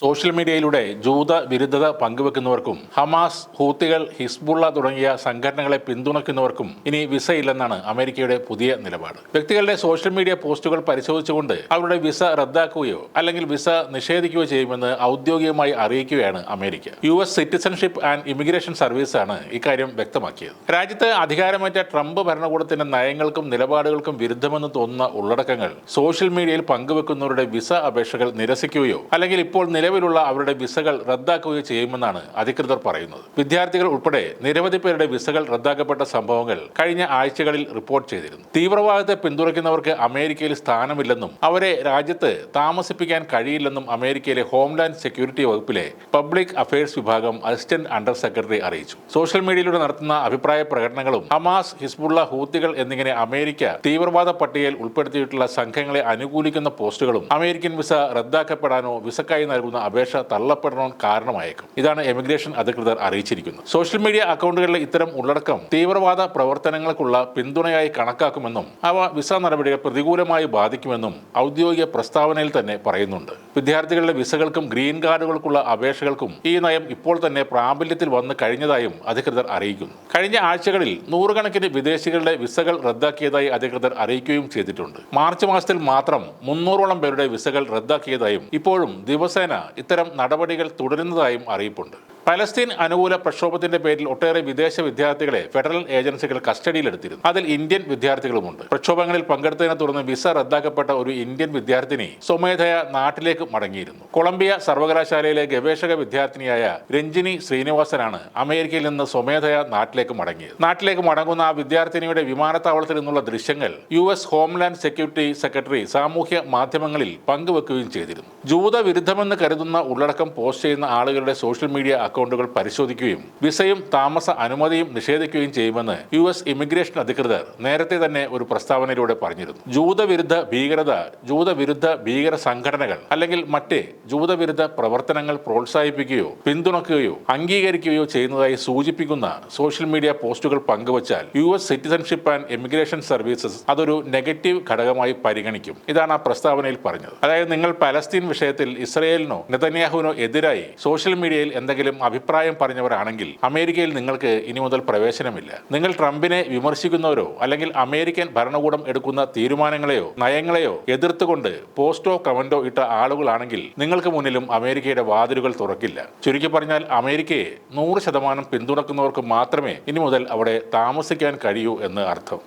Social മീഡിയയിലൂടെ ജൂത വിരുദ്ധത പങ്കുവെക്കുന്നവർക്കും ഹമാസ് ഹൂത്തികൾ ഹിസ്ബുള്ള തുടങ്ങിയ സംഘടനകളെ പിന്തുണയ്ക്കുന്നവർക്കും ഇനി വിസ ഇല്ലെന്നാണ് അമേരിക്കയുടെ പുതിയ നിലപാട്. വ്യക്തികളുടെ സോഷ്യൽ മീഡിയ പോസ്റ്റുകൾ പരിശോധിച്ചുകൊണ്ട് അവരുടെ വിസ റദ്ദാക്കുകയോ അല്ലെങ്കിൽ വിസ നിഷേധിക്കുകയോ ചെയ്യുമെന്ന് ഔദ്യോഗികമായി അറിയിക്കുകയാണ് America. U S citizenship and immigration സർവീസാണ് ഇക്കാര്യം വ്യക്തമാക്കിയത്. രാജ്യത്ത് അധികാരമേറ്റ ട്രംപ് ഭരണകൂടത്തിന്റെ നയങ്ങൾക്കും നിലപാടുകൾക്കും വിരുദ്ധമെന്ന് തോന്നുന്ന ഉള്ളടക്കങ്ങൾ സോഷ്യൽ മീഡിയയിൽ പങ്കുവെക്കുന്നവരുടെ വിസ അപേക്ഷകൾ നിരസിക്കുകയോ അല്ലെങ്കിൽ ഇപ്പോൾ നിലവിലുള്ള അവരുടെ വിസകൾ റദ്ദാക്കുകയോ ചെയ്യുമെന്നാണ് അധികൃതർ പറയുന്നത്. വിദ്യാർത്ഥികൾ ഉൾപ്പെടെ നിരവധി പേരുടെ വിസകൾ റദ്ദാക്കപ്പെട്ട സംഭവങ്ങൾ കഴിഞ്ഞ ആഴ്ചകളിൽ റിപ്പോർട്ട് ചെയ്തിരുന്നു. തീവ്രവാദത്തെ പിന്തുണയ്ക്കുന്നവർക്ക് അമേരിക്കയിൽ സ്ഥാനമില്ലെന്നും അവരെ രാജ്യത്ത് താമസിപ്പിക്കാൻ കഴിയില്ലെന്നും അമേരിക്കയിലെ ഹോംലാൻഡ് സെക്യൂരിറ്റി വകുപ്പിലെ പബ്ലിക് അഫയേഴ്സ് വിഭാഗം അസിസ്റ്റന്റ് അണ്ടർ സെക്രട്ടറി അറിയിച്ചു. സോഷ്യൽ മീഡിയയിലൂടെ നടത്തുന്ന അഭിപ്രായ പ്രകടനങ്ങളും ഹമാസ് ഹിസ്ബുള്ള ഹൂത്തികൾ എന്നിങ്ങനെ അമേരിക്ക തീവ്രവാദ പട്ടികയിൽ ഉൾപ്പെടുത്തിയിട്ടുള്ള സംഘങ്ങളെ അനുകൂലിക്കുന്ന പോസ്റ്റുകളും അമേരിക്കൻ വിസ റദ്ദാക്കപ്പെടാനോ വിസക്കായി നൽകുന്ന അപേക്ഷ തള്ളപ്പെടണം കാരണമായേക്കും. ഇതാണ് എമിഗ്രേഷൻ അധികൃതർ അറിയിച്ചിരിക്കുന്നത്. സോഷ്യൽ മീഡിയ അക്കൗണ്ടുകളിലെ ഇത്തരം ഉള്ളടക്കം തീവ്രവാദ പ്രവർത്തനങ്ങൾക്കുള്ള പിന്തുണയായി കണക്കാക്കുമെന്നും അവ വിസ നടപടികൾ പ്രതികൂലമായി ബാധിക്കുമെന്നും ഔദ്യോഗിക പ്രസ്താവനയിൽ തന്നെ പറയുന്നുണ്ട്. വിദ്യാർത്ഥികളുടെ വിസകൾക്കും ഗ്രീൻ കാർഡുകൾക്കുള്ള അപേക്ഷകൾക്കും ഈ നയം ഇപ്പോൾ തന്നെ പ്രാബല്യത്തിൽ വന്നു കഴിഞ്ഞതായും അധികൃതർ അറിയിക്കുന്നു. കഴിഞ്ഞ ആഴ്ചകളിൽ നൂറുകണക്കിന് വിദേശികളുടെ വിസകൾ റദ്ദാക്കിയതായി അധികൃതർ അറിയിക്കുകയും ചെയ്തിട്ടുണ്ട്. മാർച്ച് മാസത്തിൽ മാത്രം മുന്നൂറോളം പേരുടെ വിസകൾ റദ്ദാക്കിയതായും ഇപ്പോഴും ദിവസേന ഇത്തരം നടപടികൾ തുടരുന്നതായും അറിയിപ്പുണ്ട് പലസ്തീൻ അനുകൂല പ്രക്ഷോഭത്തിന്റെ പേരിൽ ഒട്ടേറെ വിദേശ വിദ്യാർത്ഥികളെ ഫെഡറൽ ഏജൻസികൾ കസ്റ്റഡിയിലെടുത്തിരുന്നു. അതിൽ ഇന്ത്യൻ വിദ്യാർത്ഥികളുമുണ്ട്. പ്രക്ഷോഭങ്ങളിൽ പങ്കെടുത്തതിനെ തുടർന്ന് വിസ റദ്ദാക്കപ്പെട്ട ഒരു ഇന്ത്യൻ വിദ്യാർത്ഥിനി സ്വമേധയ നാട്ടിലേക്ക് മടങ്ങിയിരുന്നു. കൊളംബിയ സർവകലാശാലയിലെ ഗവേഷക വിദ്യാർത്ഥിനിയായ രഞ്ജിനി ശ്രീനിവാസനാണ് അമേരിക്കയിൽ നിന്ന് സ്വമേധയ നാട്ടിലേക്ക് മടങ്ങിയത്. നാട്ടിലേക്ക് മടങ്ങുന്ന ആ വിദ്യാർത്ഥിനിയുടെ വിമാനത്താവളത്തിൽ നിന്നുള്ള ദൃശ്യങ്ങൾ U S homeland security secretary സാമൂഹ്യ മാധ്യമങ്ങളിൽ പങ്കുവെക്കുകയും ചെയ്തിരുന്നു. ജൂത വിരുദ്ധമെന്ന് കരുതുന്ന ഉള്ളടക്കം പോസ്റ്റ് ചെയ്യുന്ന ആളുകളുടെ സോഷ്യൽ മീഡിയ അക്കൗണ്ടുകൾ പരിശോധിക്കുകയും വിസയും താമസ അനുമതിയും നിഷേധിക്കുകയും ചെയ്യുമെന്ന് യു എസ് ഇമിഗ്രേഷൻ അധികൃതർ നേരത്തെ തന്നെ ഒരു പ്രസ്താവനയിലൂടെ പറഞ്ഞിരുന്നു. ജൂതവിരുദ്ധ ഭീകരത ജൂതവിരുദ്ധ ഭീകര സംഘടനകൾ അല്ലെങ്കിൽ മറ്റ് ജൂതവിരുദ്ധ പ്രവർത്തനങ്ങൾ പ്രോത്സാഹിപ്പിക്കുകയോ പിന്തുണക്കുകയോ അംഗീകരിക്കുകയോ ചെയ്യുന്നതായി സൂചിപ്പിക്കുന്ന സോഷ്യൽ മീഡിയ പോസ്റ്റുകൾ പങ്കുവച്ചാൽ U S citizenship and immigration services അതൊരു നെഗറ്റീവ് ഘടകമായി പരിഗണിക്കും. ഇതാണ് ആ പ്രസ്താവനയിൽ പറഞ്ഞത്. അതായത് നിങ്ങൾ പലസ്തീൻ വിഷയത്തിൽ ഇസ്രയേലിനോ നെതന്യാഹുവിനോ എതിരായി സോഷ്യൽ മീഡിയയിൽ എന്തെങ്കിലും അഭിപ്രായം പറഞ്ഞവരാണെങ്കിൽ അമേരിക്കയിൽ നിങ്ങൾക്ക് ഇനി മുതൽ പ്രവേശനമില്ല. നിങ്ങൾ ട്രംപിനെ വിമർശിക്കുന്നവരോ അല്ലെങ്കിൽ അമേരിക്കൻ ഭരണകൂടം എടുക്കുന്ന തീരുമാനങ്ങളെയോ നയങ്ങളെയോ എതിർത്തുകൊണ്ട് പോസ്റ്റോ കമന്റോ ഇട്ട ആളുകളാണെങ്കിൽ നിങ്ങൾക്ക് മുന്നിലും അമേരിക്കയുടെ വാതിലുകൾ തുറക്കില്ല. ചുരുക്കി പറഞ്ഞാൽ അമേരിക്കയെ നൂറ് ശതമാനം പിന്തുണക്കുന്നവർക്ക് മാത്രമേ ഇനി മുതൽ അവിടെ താമസിക്കാൻ കഴിയൂ എന്ന് അർത്ഥം.